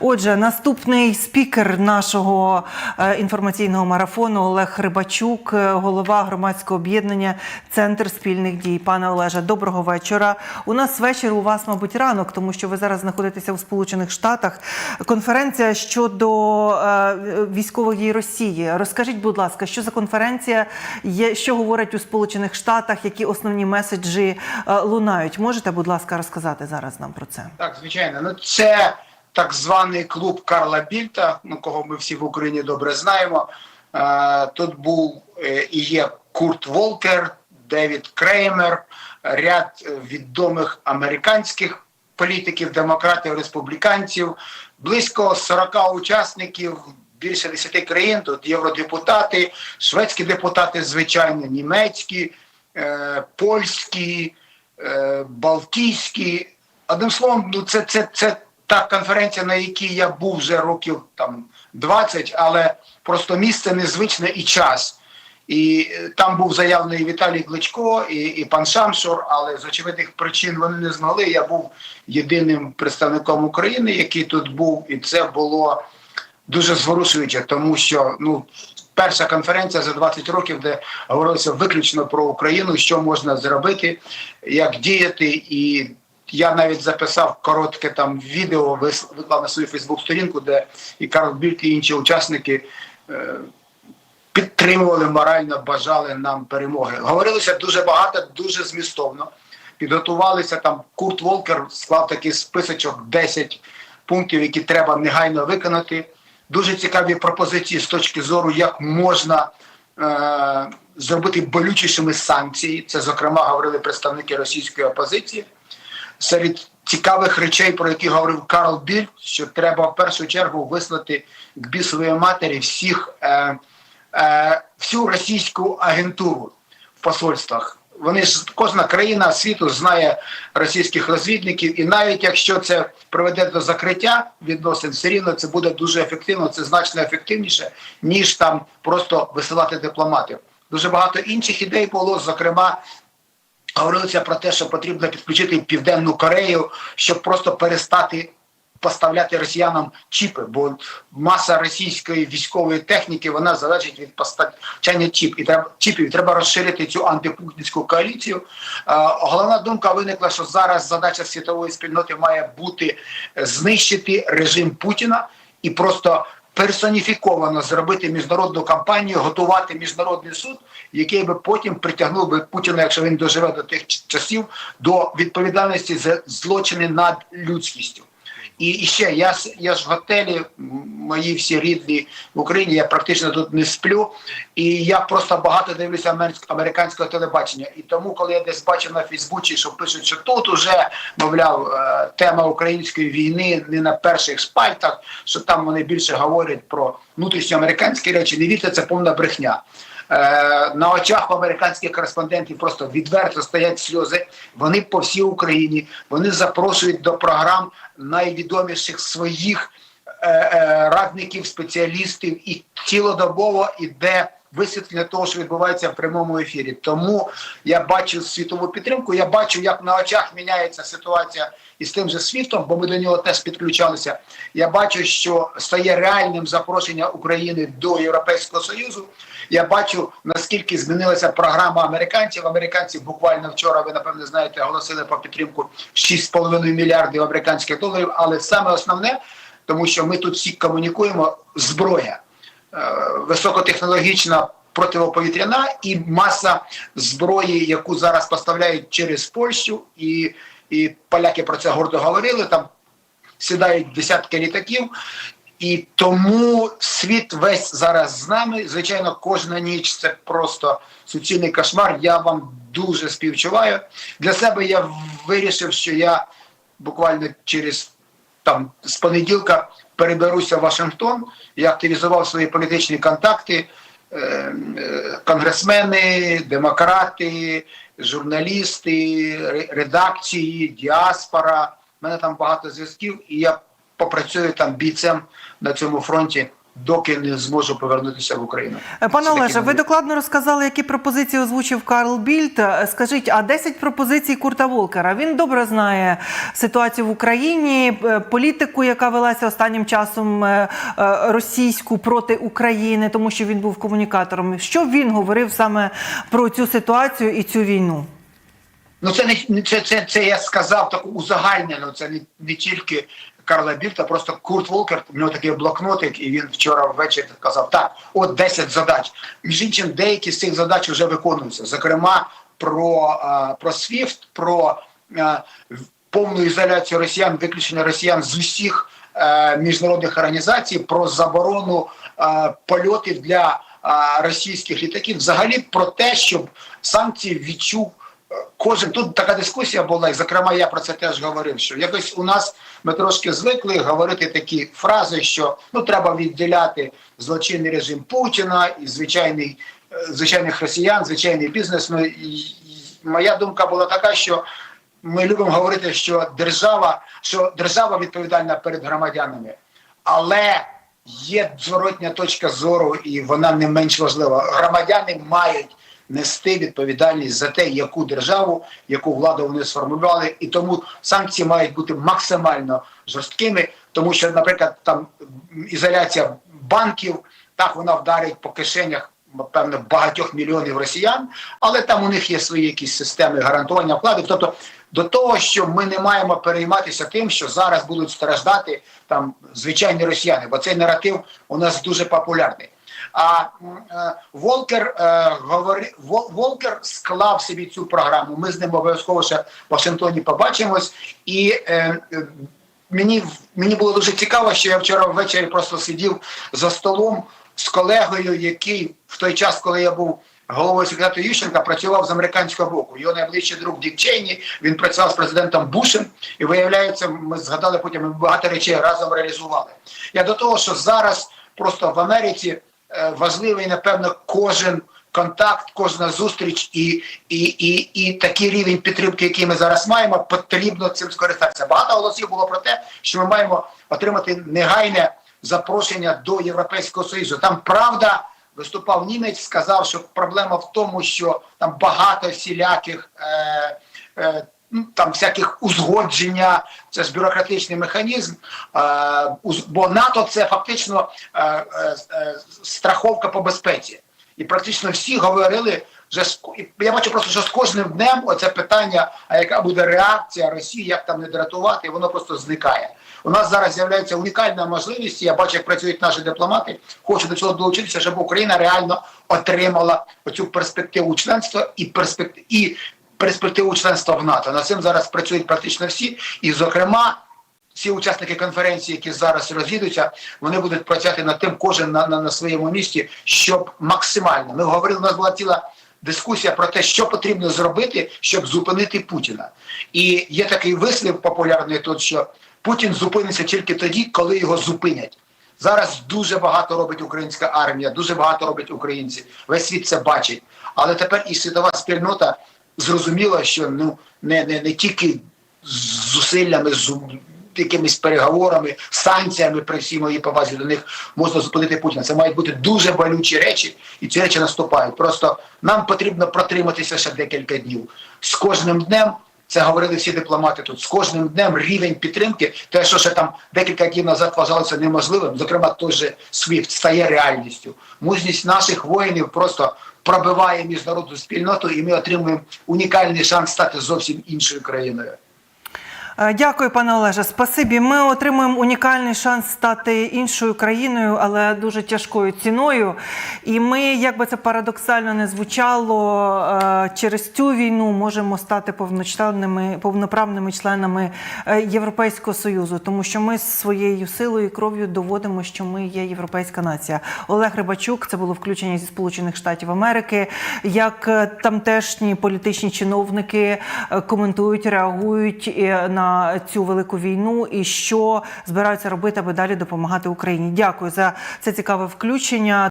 Отже, наступний спікер нашого е, інформаційного марафону Олег Рибачук, е, голова громадського об'єднання Центр спільних дій. Пане Олеже, доброго вечора. У нас вечір, у вас, мабуть, ранок, тому що ви зараз знаходитеся у Сполучених Штатах. Конференція щодо е, військових дій Росії. Розкажіть, будь ласка, що за конференція є, що говорять у Сполучених Штатах, які основні меседжі лунають? Можете, будь ласка, розказати зараз нам про це? Так, звичайно. Ну це так званий клуб Карла Більта, ну кого ми всі в Україні добре знаємо. Е, Тут був е, і є Курт Волкер, Девід Креймер, ряд е, відомих американських політиків, демократів, республіканців, близько 40 учасників. Більше 10 країн, тут євродепутати, шведські депутати, звичайно, німецькі, е, польські, е, балтійські. Одним словом, ну це, це, це та конференція, на якій я був вже років там 20, але просто місце незвичне і час. І е, там був заявлений Віталій Кличко і, і пан Шамшур, але з очевидних причин вони не змогли. Я був єдиним представником України, який тут був, і це було дуже зворушуюче, тому що ну. Перша конференція за 20 років, де говорилося виключно про Україну, що можна зробити, як діяти, і я навіть записав коротке там відео, виклав на свою Фейсбук-сторінку, де і Карл Більт, і інші учасники е, підтримували морально, бажали нам перемоги. Говорилося дуже багато, дуже змістовно. Підготувалися там. Курт Волкер склав такий списочок 10 пунктів, які треба негайно виконати. Дуже цікаві пропозиції з точки зору, як можна е, зробити болючішими санкції. Це, зокрема, говорили представники російської опозиції. Серед цікавих речей, про які говорив Карл Біль, що треба в першу чергу вислати к бісової матері всіх е, е, всю російську агентуру в посольствах. Вони ж кожна країна світу знає російських розвідників, і навіть якщо це приведе до закриття відносин, все рівно це буде дуже ефективно, це значно ефективніше, ніж там просто висилати дипломатів. Дуже багато інших ідей було, зокрема. Говорилося про те, що потрібно підключити Південну Корею, щоб просто перестати поставляти росіянам чіпи, бо маса російської військової техніки вона залежить від постачання чіп і треба чіпів. Треба розширити цю антипутінську коаліцію. Е, головна думка виникла, що зараз задача світової спільноти має бути знищити режим Путіна і просто персоніфіковано зробити міжнародну кампанію, готувати міжнародний суд, який би потім притягнув би Путіна, якщо він доживе до тих часів, до відповідальності за злочини над людськістю. І, ще я я ж в готелі, мої всі рідні в Україні, я практично тут не сплю. І я просто багато дивлюся американськ- американського телебачення. І тому, коли я десь бачив на Фейсбуці, що пишуть, що тут уже мовляв е, тема української війни не на перших шпальтах, що там вони більше говорять про внутрішньоамериканські речі, не вірте, це повна брехня. Е, на очах американських кореспондентів просто відверто стоять сльози. Вони по всій Україні, вони запрошують до програм найвідоміших своїх е, е, радників, спеціалістів, і цілодобово іде висвітлення того, що відбувається в прямому ефірі. Тому я бачу світову підтримку. Я бачу, як на очах міняється ситуація із тим же світом, бо ми до нього теж підключалися. Я бачу, що стає реальним запрошення України до Європейського Союзу. Я бачу наскільки змінилася програма американців. Американці буквально вчора, ви напевне знаєте, оголосили про підтримку 6,5 мільярдів американських доларів. Але саме основне, тому що ми тут всі комунікуємо, зброя високотехнологічна противоповітряна і маса зброї, яку зараз поставляють через Польщу, і, і поляки про це гордо говорили. Там сідають десятки літаків. І тому світ весь зараз з нами. Звичайно, кожна ніч це просто суцільний кошмар. Я вам дуже співчуваю. Для себе я вирішив, що я буквально через там з понеділка переберуся в Вашингтон. Я активізував свої політичні контакти. е, е, Конгресмени, демократи, журналісти, редакції, діаспора. У мене там багато зв'язків, і я попрацюю там бійцем на цьому фронті доки не зможу повернутися в Україну. Е, Пане Олеже, ви докладно розказали, які пропозиції озвучив Карл Більд. Е, Скажіть, а 10 пропозицій Курта Волкера? Він добре знає ситуацію в Україні, е, політику, яка велася останнім часом російську проти України, тому що він був комунікатором. Що він говорив саме про цю ситуацію і цю війну? Ну це не- це, це, це я сказав так узагальнено. Це не, не тільки Карла Більта, просто Курт Волкер, у нього такий блокнотик, і він вчора ввечері сказав: так, от 10 задач. Між іншим, деякі з цих задач вже виконуються. Зокрема, про, е, про SWIFT, про е, повну ізоляцію росіян, виключення росіян з усіх е, міжнародних організацій, про заборону польотів для російських літаків, взагалі про те, щоб санкції відчув кожен тут така дискусія була, і зокрема я про це теж говорив. Що якось у нас ми трошки звикли говорити такі фрази, що ну треба відділяти злочинний режим Путіна і звичайний е, звичайних росіян, звичайний бізнес. Ну і, моя думка була така, що ми любимо говорити, що держава, що держава відповідальна перед громадянами, але є зворотня точка зору, і вона не менш важлива. Громадяни мають нести відповідальність за те, яку державу, яку владу вони сформували, і тому санкції мають бути максимально жорсткими, тому що, наприклад, там ізоляція банків, так вона вдарить по кишенях. Певно, багатьох мільйонів росіян, але там у них є свої якісь системи гарантування вкладів. Тобто, до того, що ми не маємо перейматися тим, що зараз будуть страждати там звичайні росіяни, бо цей наратив у нас дуже популярний. А е, Волкер е, говори, Вол- Волкер склав собі цю програму. Ми з ним обов'язково ще в Вашингтоні побачимось. І е, мені мені було дуже цікаво, що я вчора ввечері просто сидів за столом з колегою, який в той час, коли я був головою секретарю Ющенка, працював з американського боку. Його найближчий друг Дік Чейні, він працював з президентом Бушем, і виявляється, ми згадали потім багато речей разом реалізували. Я до того, що зараз просто в Америці важливий, напевно, кожен. Контакт, кожна зустріч і, і, і, і такий рівень підтримки, який ми зараз маємо, потрібно цим скористатися. Багато голосів було про те, що ми маємо отримати негайне запрошення до Європейського Союзу. Там правда виступав німець, сказав, що проблема в тому, що там багато всіляких. Е, е, там всяких узгодження, це ж бюрократичний механізм, бо НАТО це фактично е, е, страховка по безпеці. І практично всі говорили вже я бачу просто, що з кожним днем оце питання, а яка буде реакція Росії, як там не дратувати, воно просто зникає. У нас зараз з'являється унікальна можливість. Я бачу, як працюють наші дипломати. Хочу до цього долучитися, щоб Україна реально отримала оцю перспективу членства і перспектив і перспективу членства в НАТО. Над цим зараз працюють практично всі, і зокрема. Всі учасники конференції, які зараз роз'їдуться, вони будуть працювати над тим, кожен на, на, на своєму місці, щоб максимально. Ми говорили, у нас була ціла дискусія про те, що потрібно зробити, щоб зупинити Путіна. І є такий вислів популярний тут, що Путін зупиниться тільки тоді, коли його зупинять. Зараз дуже багато робить українська армія, дуже багато роблять українці. Весь світ це бачить. Але тепер і світова спільнота зрозуміла, що ну не, не, не тільки зусиллями, з якимись переговорами, санкціями при всій моїй повазі до них можна зупинити Путіна. Це мають бути дуже болючі речі, і ці речі наступають. Просто нам потрібно протриматися ще декілька днів. З кожним днем. Це говорили всі дипломати тут. З кожним днем рівень підтримки, те, що ще там декілька днів назад вважалося неможливим, зокрема той же SWIFT, стає реальністю. Мужність наших воїнів просто пробиває міжнародну спільноту, і ми отримуємо унікальний шанс стати зовсім іншою країною. Е, Дякую, пане Олеже. Спасибі. Ми отримуємо унікальний шанс стати іншою країною, але дуже тяжкою ціною. І ми, як би це парадоксально не звучало, е, через цю війну можемо стати повноправними, членами е, Європейського союзу, тому що ми своєю силою і кров'ю доводимо, що ми є європейська нація. Олег Рибачук, це було включення зі Сполучених Штатів Америки. Як тамтешні політичні чиновники коментують, реагують е, цю велику війну і що збираються робити, аби далі допомагати Україні. Дякую за це цікаве включення.